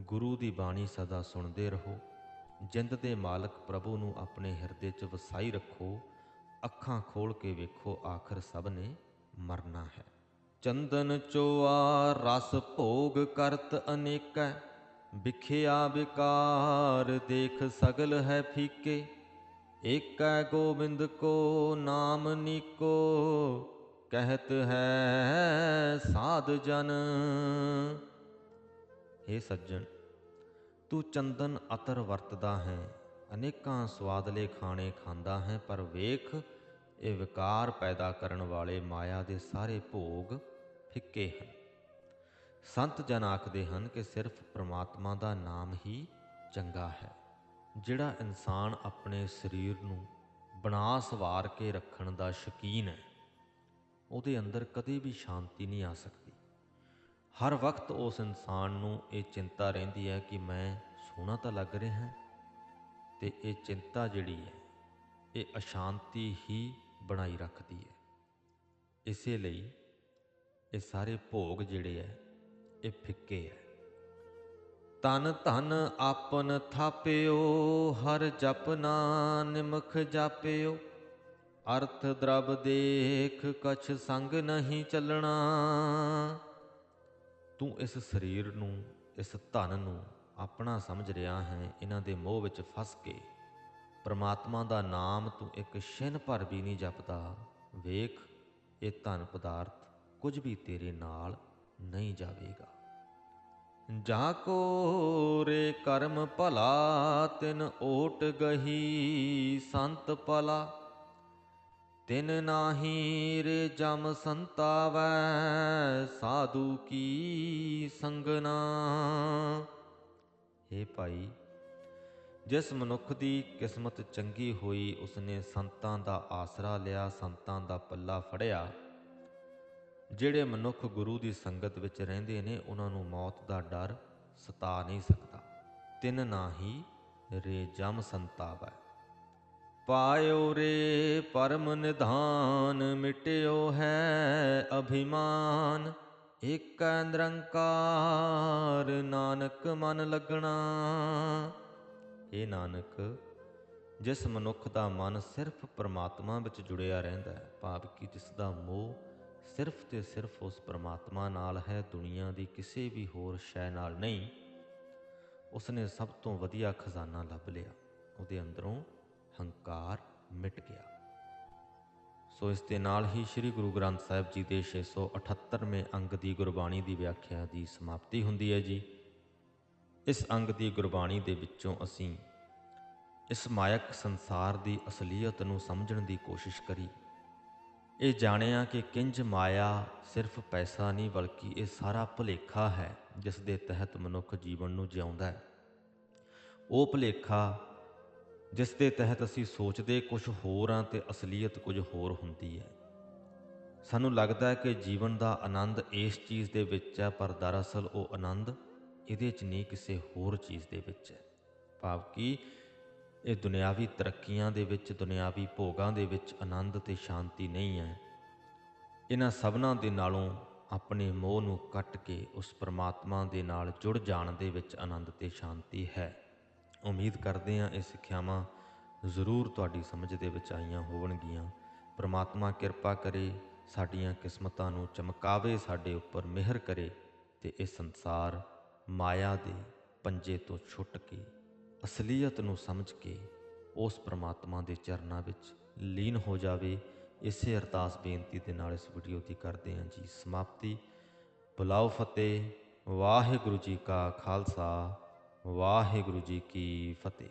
ਗੁਰੂ ਦੀ ਬਾਣੀ ਸਦਾ ਸੁਣਦੇ ਰਹੋ। ਜਿੰਦ ਦੇ ਮਾਲਕ ਪ੍ਰਭੂ ਨੂੰ ਆਪਣੇ ਹਿਰਦੇ 'ਚ ਵਸਾਈ ਰੱਖੋ। ਅੱਖਾਂ ਖੋਲ ਕੇ ਵੇਖੋ ਆਖਰ ਸਭ ਨੇ ਮਰਨਾ ਹੈ। ਚੰਦਨ ਚੋਆ ਰਸ ਭੋਗ ਕਰਤ ਅਨੇਕੈ। ਵਿਖਿਆ ਵਿਕਾਰ ਦੇਖ ਸਗਲ ਹੈ ਫੀਕੇ, ਏਕੈ ਗੋਬਿੰਦ ਕੋ ਨਾਮ ਨੀਕੋ, ਕਹਿਤ ਹੈ ਸਾਧ ਜਨ। हे ਸੱਜਣ, ਤੂੰ ਚੰਦਨ ਅਤਰ ਵਰਤਦਾ ਹੈ, ਅਨੇਕਾਂ ਸਵਾਦਲੇ ਖਾਣੇ ਖਾਂਦਾ ਹੈ, ਪਰ ਵੇਖ, ਇਹ ਵਿਕਾਰ ਪੈਦਾ ਕਰਨ ਵਾਲੇ ਮਾਇਆ ਦੇ ਸਾਰੇ ਭੋਗ ਫਿੱਕੇ ਹਨ। ਸੰਤ ਜਨ ਆਖਦੇ ਹਨ ਕਿ ਸਿਰਫ ਪ੍ਰਮਾਤਮਾ ਦਾ ਨਾਮ ਹੀ ਚੰਗਾ ਹੈ। ਜਿਹੜਾ ਇਨਸਾਨ ਆਪਣੇ ਸਰੀਰ ਨੂੰ ਬਣਾ ਸਵਾਰ ਕੇ ਰੱਖਣ ਦਾ ਸ਼ਕੀਨ ਹੈ, ਉਹਦੇ ਅੰਦਰ ਕਦੇ ਵੀ ਸ਼ਾਂਤੀ ਨਹੀਂ ਆ ਸਕਦੀ। ਹਰ ਵਕਤ ਉਸ ਇਨਸਾਨ ਨੂੰ ਇਹ ਚਿੰਤਾ ਰਹਿੰਦੀ ਹੈ ਕਿ ਮੈਂ ਸੋਹਣਾ ਤਾਂ ਲੱਗ ਰਿਹਾ ਹਾਂ ਤੇ ਇਹ ਚਿੰਤਾ ਜਿਹੜੀ ਹੈ, ਇਹ ਅਸ਼ਾਂਤੀ ਹੀ ਬਣਾਈ ਰੱਖਦੀ ਹੈ। ਇਸੇ ਲਈ ਇਹ ਸਾਰੇ ਭੋਗ ਜਿਹੜੇ ਹੈ ਇਹ ਫਿੱਕੇ ਹੈ ਤਨ ਧਨ ਆਪਨ ਥਾਪਿਓ, ਹਰ ਜਪਨਾ ਨਿਮਖ ਜਾਪਿਓ। ਅਰਥ ਦਰਬ ਦੇਖ ਕਛ ਸੰਗ ਨਹੀਂ ਚੱਲਣਾ। ਤੂੰ ਇਸ ਸਰੀਰ ਨੂੰ, ਇਸ ਧਨ ਨੂੰ ਆਪਣਾ ਸਮਝ ਰਿਹਾ ਹੈ, ਇਹਨਾਂ ਦੇ ਮੋਹ ਵਿੱਚ ਫਸ ਕੇ। ਪ੍ਰਮਾਤਮਾ ਦਾ ਨਾਮ ਤੂੰ ਇੱਕ ਛਿਨ ਭਰ ਵੀ ਨਹੀਂ ਜਪਦਾ। ਵੇਖ, ਇਹ ਧਨ ਪਦਾਰਥ ਕੁਝ ਵੀ ਤੇਰੇ ਨਾਲ ਨਹੀਂ ਜਾਵੇਗਾ। ਜਾ ਕੋ ਰੇ ਕਰਮ ਭਲਾ, ਤਿਨ ਓਟ ਗਹੀ ਸੰਤ ਭਲਾ। ਤਿਨ ਨਾਹੀ ਰੇ ਜਮ ਸੰਤਾਵੈ, ਸਾਧੂ ਕੀ ਸੰਗਨਾ। ਏ ਭਾਈ, ਜਿਸ ਮਨੁੱਖ ਦੀ ਕਿਸਮਤ ਚੰਗੀ ਹੋਈ, ਉਸਨੇ ਸੰਤਾਂ ਦਾ ਆਸਰਾ ਲਿਆ, ਸੰਤਾਂ ਦਾ ਪੱਲਾ ਫੜਿਆ। ਜਿਹੜੇ ਮਨੁੱਖ ਗੁਰੂ ਦੀ ਸੰਗਤ ਵਿੱਚ ਰਹਿੰਦੇ ਨੇ, ਉਹਨਾਂ ਨੂੰ ਮੌਤ ਦਾ ਡਰ ਸਤਾ ਨਹੀਂ ਸਕਦਾ। ਤਿੰਨ ਨਾਹੀ ਰੇ ਜਮ ਸੰਤਾਵੈ। ਪਾਇਓ ਰੇ ਪਰਮ ਨਿਧਾਨ, ਮਿਟਿਓ ਹੈ ਅਭਿਮਾਨ। ਇਕ ਨਿਰੰਕਾਰ, ਨਾਨਕ ਮਨ ਲੱਗਣਾ। ਇਹ ਨਾਨਕ, ਜਿਸ ਮਨੁੱਖ ਦਾ ਮਨ ਸਿਰਫ ਪ੍ਰਮਾਤਮਾ ਵਿੱਚ ਜੁੜਿਆ ਰਹਿੰਦਾ ਹੈ ਭਾਵ ਕਿ ਜਿਸ ਦਾ ਮੋਹ ਸਿਰਫ ਤੇ ਸਿਰਫ ਉਸ ਪ੍ਰਮਾਤਮਾ ਨਾਲ ਹੈ, ਦੁਨੀਆ ਦੀ ਕਿਸੇ ਵੀ ਹੋਰ ਸ਼ੈ ਨਾਲ ਨਹੀਂ। ਉਸਨੇ ਸਭ ਤੋਂ ਵਧੀਆ ਖਜ਼ਾਨਾ ਲੱਭ ਲਿਆ। ਉਹਦੇ ਅੰਦਰੋਂ ਹੰਕਾਰ ਮਿਟ ਗਿਆ। ਸੋ ਇਸ ਦੇ ਨਾਲ ਹੀ ਸ੍ਰੀ ਗੁਰੂ ਗ੍ਰੰਥ ਸਾਹਿਬ ਜੀ ਦੇ 678ਵੇਂ ਅੰਗ ਦੀ ਗੁਰਬਾਣੀ ਦੀ ਵਿਆਖਿਆ ਦੀ ਸਮਾਪਤੀ ਹੁੰਦੀ ਹੈ ਜੀ। ਇਸ ਅੰਗ ਦੀ ਗੁਰਬਾਣੀ ਦੇ ਵਿੱਚੋਂ ਅਸੀਂ ਇਸ ਮਾਇਕ ਸੰਸਾਰ ਦੀ ਅਸਲੀਅਤ ਨੂੰ ਸਮਝਣ ਦੀ ਕੋਸ਼ਿਸ਼ ਕਰੀ। ਇਹ ਜਾਣਿਆ ਕਿ ਕਿੰਜ ਮਾਇਆ ਸਿਰਫ ਪੈਸਾ ਨਹੀਂ, ਬਲਕਿ ਇਹ ਸਾਰਾ ਭੁਲੇਖਾ ਹੈ, ਜਿਸ ਦੇ ਤਹਿਤ ਮਨੁੱਖ ਜੀਵਨ ਨੂੰ ਜਿਉਂਦਾ ਹੈ। ਉਹ ਭੁਲੇਖਾ, ਜਿਸ ਦੇ ਤਹਿਤ ਅਸੀਂ ਸੋਚਦੇ ਕੁਝ ਹੋਰ ਆ ਤੇ ਅਸਲੀਅਤ ਕੁਝ ਹੋਰ ਹੁੰਦੀ ਹੈ। ਸਾਨੂੰ ਲੱਗਦਾ ਹੈ ਕਿ ਜੀਵਨ ਦਾ ਆਨੰਦ ਇਸ ਚੀਜ਼ ਦੇ ਵਿੱਚ ਹੈ, ਪਰ ਦਰਅਸਲ ਉਹ ਆਨੰਦ ਇਹਦੇ 'ਚ ਨਹੀਂ, ਕਿਸੇ ਹੋਰ ਚੀਜ਼ ਦੇ ਵਿੱਚ ਹੈ। ਭਾਵ ਕਿ ਇਹ ਦੁਨਿਆਵੀ ਤਰੱਕੀਆਂ ਦੇ ਵਿੱਚ, ਦੁਨਿਆਵੀ ਭੋਗਾਂ ਦੇ ਵਿੱਚ ਆਨੰਦ ਤੇ ਸ਼ਾਂਤੀ ਨਹੀਂ ਹੈ। ਇਹਨਾਂ ਸਭਨਾਂ ਦੇ ਨਾਲੋਂ ਆਪਣੇ ਮੋਹ ਨੂੰ ਕੱਟ ਕੇ ਉਸ ਪਰਮਾਤਮਾ ਦੇ ਨਾਲ ਜੁੜ ਜਾਣ ਦੇ ਵਿੱਚ ਆਨੰਦ ਤੇ ਸ਼ਾਂਤੀ ਹੈ। ਉਮੀਦ ਕਰਦੇ ਹਾਂ ਇਹ ਸਿੱਖਿਆਵਾਂ ਜ਼ਰੂਰ ਤੁਹਾਡੀ ਸਮਝ ਦੇ ਵਿੱਚ ਆਈਆਂ ਹੋਣਗੀਆਂ ਪਰਮਾਤਮਾ ਕਿਰਪਾ ਕਰੇ, ਸਾਡੀਆਂ ਕਿਸਮਤਾਂ ਨੂੰ ਚਮਕਾਵੇ, ਸਾਡੇ ਉੱਪਰ ਮਿਹਰ ਕਰੇ ਤੇ ਇਹ ਸੰਸਾਰ ਮਾਇਆ ਦੇ ਪੰਜੇ ਤੋਂ ਛੁੱਟ ਕੇ ਅਸਲੀਅਤ ਨੂੰ ਸਮਝ ਕੇ ਉਸ ਪ੍ਰਮਾਤਮਾ ਦੇ ਚਰਨਾਂ ਵਿੱਚ ਲੀਨ ਹੋ ਜਾਵੇ, ਇਸੇ ਅਰਦਾਸ ਬੇਨਤੀ ਦੇ ਨਾਲ ਇਸ ਵੀਡੀਓ ਦੀ ਕਰਦੇ ਹਾਂ ਜੀ ਸਮਾਪਤੀ। ਬੁਲਾਓ ਫਤਿਹ, ਵਾਹਿਗੁਰੂ ਜੀ ਕਾ ਖਾਲਸਾ, ਵਾਹਿਗੁਰੂ ਜੀ ਕੀ ਫਤਿਹ।